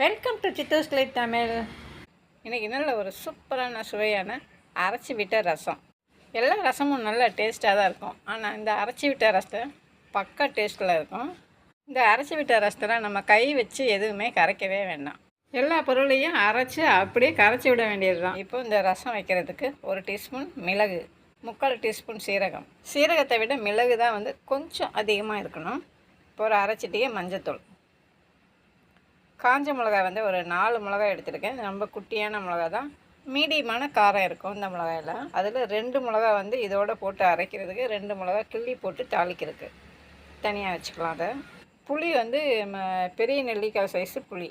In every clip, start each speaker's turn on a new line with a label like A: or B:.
A: Welcome to சித்தூஸ் கிளை தமிழ் இன்றைக்கி நல்ல ஒரு சூப்பரான சுவையான அரைச்சி விட்ட ரசம். எல்லா ரசமும் நல்ல டேஸ்ட்டாக தான் இருக்கும். ஆனால் இந்த அரைச்சி விட்ட ரசத்தை பக்கா டேஸ்ட்டில் இருக்கும். இந்த அரைச்சி விட்ட ரசத்தில் நம்ம கை வச்சு எதுவுமே கரைக்கவே வேண்டாம். எல்லா பொருளையும் அரைச்சி அப்படியே கரைச்சி விட வேண்டியது தான் இப்போ இந்த ரசம் வைக்கிறதுக்கு ஒரு டீஸ்பூன் மிளகு முக்கால் டீஸ்பூன் சீரகம். சீரகத்தை விட மிளகு தான் வந்து கொஞ்சம் அதிகமாக இருக்கணும். இப்போ ஒரு அரைச்சிட்டியே மஞ்சத்தூள். காஞ்ச மிளகாய் வந்து ஒரு நாலு மிளகாய் எடுத்திருக்கேன். ரொம்ப குட்டியான மிளகா தான். மீடியமான காரம் இருக்கும் இந்த மிளகாயில். அதில் ரெண்டு மிளகாய் வந்து இதோடு போட்டு அரைக்கிறதுக்கு ரெண்டு மிளகாய் கிள்ளி போட்டு தாளிக்கிறதுக்கு. தனியாக வச்சுக்கலாம் அதை. புளி வந்து பெரிய நெல்லிக்காய் சைஸு புளி.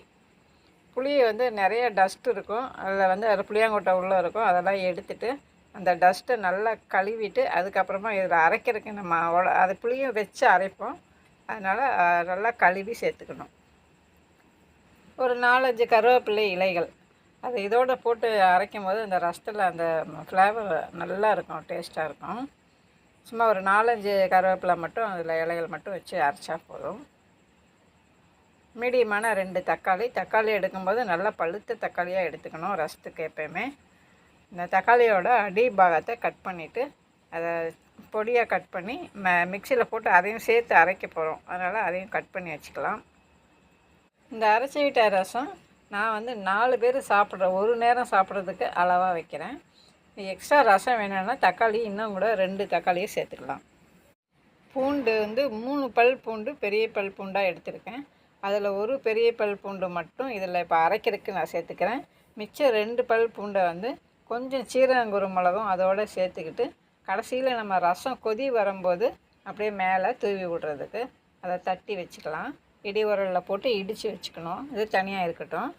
A: புளி வந்து நிறைய டஸ்ட் இருக்கும். அதில் வந்து அதில் புளியாங்கொட்டை உள்ளே இருக்கும். அதெல்லாம் எடுத்துட்டு அந்த டஸ்ட்டை நல்லா கழுவிட்டு அதுக்கப்புறமா இதில் அரைக்கிறதுக்கு நம்ம அவ்வளோ அது புளியும் வச்சு அரைப்போம். அதனால் நல்லா கழுவி சேர்த்துக்கணும். ஒரு நாலஞ்சு கருவேப்பிலை இலைகள். அது இதோட போட்டு அரைக்கும் போது அந்த ரசத்தில் அந்த ஃப்ளேவர் நல்லா இருக்கும் டேஸ்ட்டாக இருக்கும். சும்மா ஒரு நாலஞ்சு கருவேப்பிலை மட்டும் அதில் இலைகள் மட்டும் வச்சு அரைச்சா போதும். மீடியமான ரெண்டு தக்காளி. தக்காளி எடுக்கும்போது நல்லா பழுத்த தக்காளியாக எடுத்துக்கணும் ரசத்துக்கு எப்பயுமே. இந்த தக்காளியோட அடி பாகத்தை கட் பண்ணிவிட்டு அதை பொடியாக கட் பண்ணி ம மிக்சியில் போட்டு அதையும் சேர்த்து அரைக்க போகிறோம் அதனால் அதையும் கட் பண்ணி வச்சுக்கலாம். இந்த அரைச்சி விட்ட ரசம் நான் வந்து நாலு பேர் சாப்பிட்ற ஒரு நேரம் சாப்பிட்றதுக்கு அளவாக வைக்கிறேன். எக்ஸ்ட்ரா ரசம் வேணும்னா தக்காளி இன்னும் கூட ரெண்டு தக்காளியை சேர்த்துக்கலாம். பூண்டு வந்து மூணு பல் பூண்டு பெரிய பல் பூண்டாக எடுத்திருக்கேன். அதில் ஒரு பெரிய பல் பூண்டு மட்டும் இதில் இப்போ அரைக்கிறதுக்கு நான் சேர்த்துக்கிறேன். மிச்சம் ரெண்டு பல் பூண்டை வந்து கொஞ்சம் சீரகங்குரு மிளகும் அதோடு சேர்த்துக்கிட்டு கடைசியில் நம்ம ரசம் கொதி வரும்போது அப்படியே மேலே தூவி விடுறதுக்கு அதை தட்டி வச்சுக்கலாம். இடி உரலில் போட்டு இடித்து வச்சுக்கணும். இது தனியாக இருக்கட்டும்.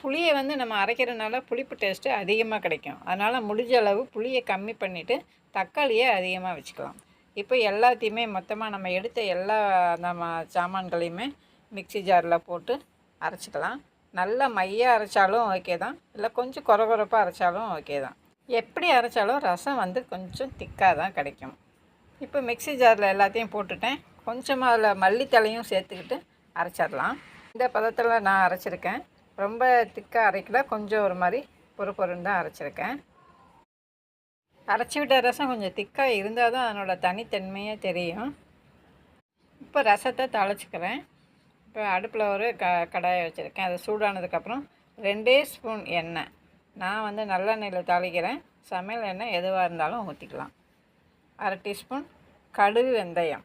A: புளியை வந்து நம்ம அரைக்கிறதுனால புளிப்பு டேஸ்ட்டு அதிகமாக கிடைக்கும். அதனால் முடிஞ்ச அளவு புளியை கம்மி பண்ணிவிட்டு தக்காளியை அதிகமாக வச்சுக்கலாம். இப்போ எல்லாத்தையுமே மொத்தமாக நம்ம எடுத்த எல்லா நம்ம சாமான்களையுமே மிக்ஸி ஜாரில் போட்டு அரைச்சிக்கலாம். நல்லா மையாக அரைச்சாலும் ஓகே தான். இல்லை கொஞ்சம் குறகுறப்பாக அரைச்சாலும் ஓகே தான். எப்படி அரைச்சாலும் ரசம் வந்து கொஞ்சம் திக்காக தான் கிடைக்கும். இப்போ மிக்ஸி ஜாரில் எல்லாத்தையும் போட்டுட்டேன். கொஞ்சமாக அதில் மல்லித்தலையும் சேர்த்துக்கிட்டு அரைச்சிடலாம். இந்த பதத்தில் நான் அரைச்சிருக்கேன். ரொம்ப திக்காக அரைக்கல கொஞ்சம் ஒரு மாதிரி பொறு பொருன்னு தான் அரைச்சிருக்கேன். அரைச்சி விட்ட ரசம் கொஞ்சம் திக்காக இருந்தால் தான் அதனோட தனித்தன்மையாக தெரியும். இப்போ ரசத்தை தழைச்சிக்கிறேன் இப்போ அடுப்பில் ஒரு க கடாயை வச்சுருக்கேன். அது சூடானதுக்கப்புறம் ரெண்டே ஸ்பூன் எண்ணெய். நான் வந்து நல்லெண்ணெயில் தாளிக்கிறேன். சமையல் எண்ணெய் எதுவாக இருந்தாலும் ஊற்றிக்கலாம் அரை டீஸ்பூன் கடுகு வெந்தயம்.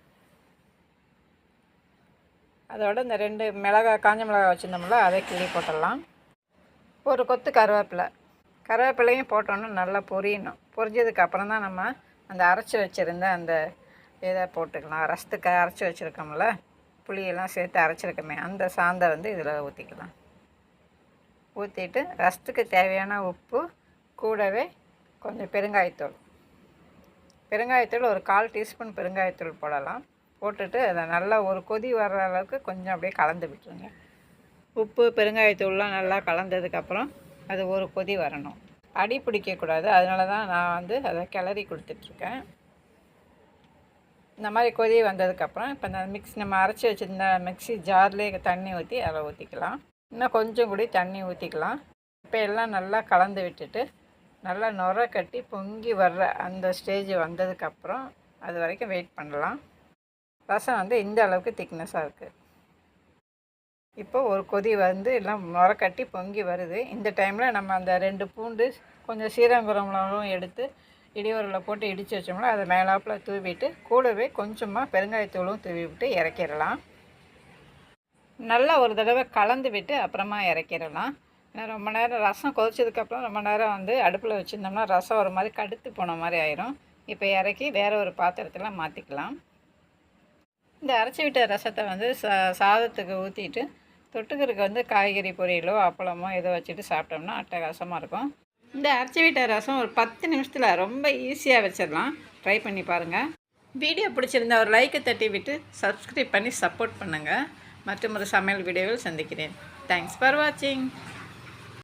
A: அதோட இந்த ரெண்டு மிளகா காஞ்ச மிளகா வச்சுருந்தோம்ல அதை கிள்ளி போட்டுடலாம். ஒரு கொத்து கருவேப்பிலை. கருவேப்பிலையும் போட்டோன்னு நல்லா பொரியணும். பொரிஞ்சதுக்கு அப்புறம் தான் நம்ம அந்த அரைச்சி வச்சுருந்த அந்த இதை போட்டுக்கலாம். ரசத்துக்கு அரைச்சி வச்சுருக்கோம்ல புளியெல்லாம் சேர்த்து அரைச்சிருக்கோமே அந்த சாந்தை வந்து இதில் ஊற்றிக்கலாம் ஊற்றிட்டு ரசத்துக்கு தேவையான உப்பு கூடவே கொஞ்சம் பெருங்காயத்தூள். பெருங்காயத்தூள் ஒரு கால் டீஸ்பூன் பெருங்காயத்தூள் போடலாம். போட்டுட்டு அதை நல்லா ஒரு கொதி வர்ற அளவுக்கு கொஞ்சம் அப்படியே கலந்து விட்டுருங்க. உப்பு பெருங்காயத்தூள்லாம் நல்லா கலந்ததுக்கப்புறம் அது ஒரு கொதி வரணும். அடி பிடிக்கக்கூடாது. அதனால தான் நான் வந்து அதை கிளறி கொடுத்துட்ருக்கேன். இந்த மாதிரி கொதி வந்ததுக்கப்புறம் இப்போ இந்த மிக்ஸ் நம்ம அரைச்சி வச்சுருந்த மிக்ஸி ஜார்லேயே தண்ணி ஊற்றி அதில் ஊற்றிக்கலாம் இன்னும் கொஞ்சம் கூடி தண்ணி ஊற்றிக்கலாம் இப்போ எல்லாம் நல்லா கலந்து விட்டுட்டு நல்லா நுர கட்டி பொங்கி வர்ற அந்த ஸ்டேஜ் வந்ததுக்கப்புறம் அது வரைக்கும் வெயிட் பண்ணலாம். ரசம் வந்து இந்த அளவுக்கு திக்னஸாக இருக்குது இப்போ ஒரு கொதி வந்து எல்லாம் முறக்கட்டி கட்டி பொங்கி வருது. இந்த டைமில் நம்ம அந்த ரெண்டு பூண்டு கொஞ்சம் சீரங்குரம்லாம் எடுத்து இடியோரில் போட்டு இடித்து வச்சோம்னா அதை மேலாப்பில் தூவிட்டு கூடவே கொஞ்சமாக பெருங்காயத்தூளும் தூவி விட்டு இறக்கிடலாம். நல்லா ஒரு தடவை கலந்து விட்டு அப்புறமா இறக்கிடலாம். ஏன்னா ரொம்ப நேரம் ரசம் கொதிச்சதுக்கப்புறம் ரொம்ப நேரம் வந்து அடுப்பில் வச்சுருந்தோம்னா ரசம் ஒரு மாதிரி கடுத்து போன மாதிரி ஆயிரும். இப்போ இறக்கி வேறு ஒரு பாத்திரத்தில் மாற்றிக்கலாம் இந்த அரைச்சி விட்ட ரசத்தை வந்து சா சாதத்துக்கு ஊற்றிட்டு தொட்டுக்கிறதுக்கு வந்து காய்கறி பொரியலோ அப்பளமோ ஏதோ வச்சுட்டு சாப்பிட்டோம்னா அட்டகாசமாக இருக்கும். இந்த அரைச்சி விட்ட ரசம் ஒரு பத்து நிமிஷத்தில் ரொம்ப ஈஸியாக வச்சிடலாம். ட்ரை பண்ணி பாருங்கள் வீடியோ பிடிச்சிருந்தா ஒரு லைக்கை தட்டி விட்டு சப்ஸ்கிரைப் பண்ணி சப்போர்ட் பண்ணுங்கள் மற்றும் ஒரு சமையல் வீடியோவில் சந்திக்கிறேன். தேங்க்ஸ் ஃபார் வாட்சிங்